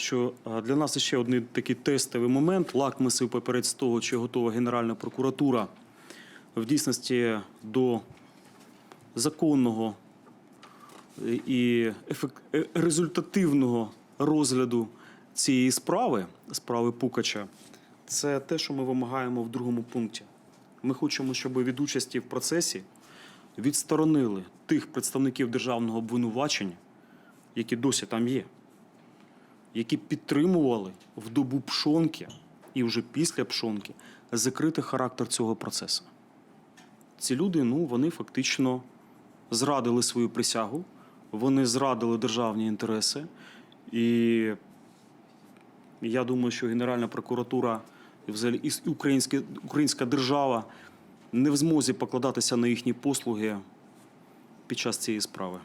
що е, для нас ще один такий тестовий момент, лакмусовий папірець того, чи готова Генеральна прокуратура в дійсності до законного е, і е, результативного розгляду цієї справи, справи Пукача, це те, що ми вимагаємо в другому пункті. Ми хочемо, щоб від участі в процесі відсторонили тих представників державного обвинувачення, які досі там є, які підтримували в добу пшонки і вже після пшонки закритий характер цього процесу. Ці люди, ну, вони фактично зрадили свою присягу, вони зрадили державні інтереси. І я думаю, що Генеральна прокуратура і взагалі і українська, українська держава не в змозі покладатися на їхні послуги під час цієї справи.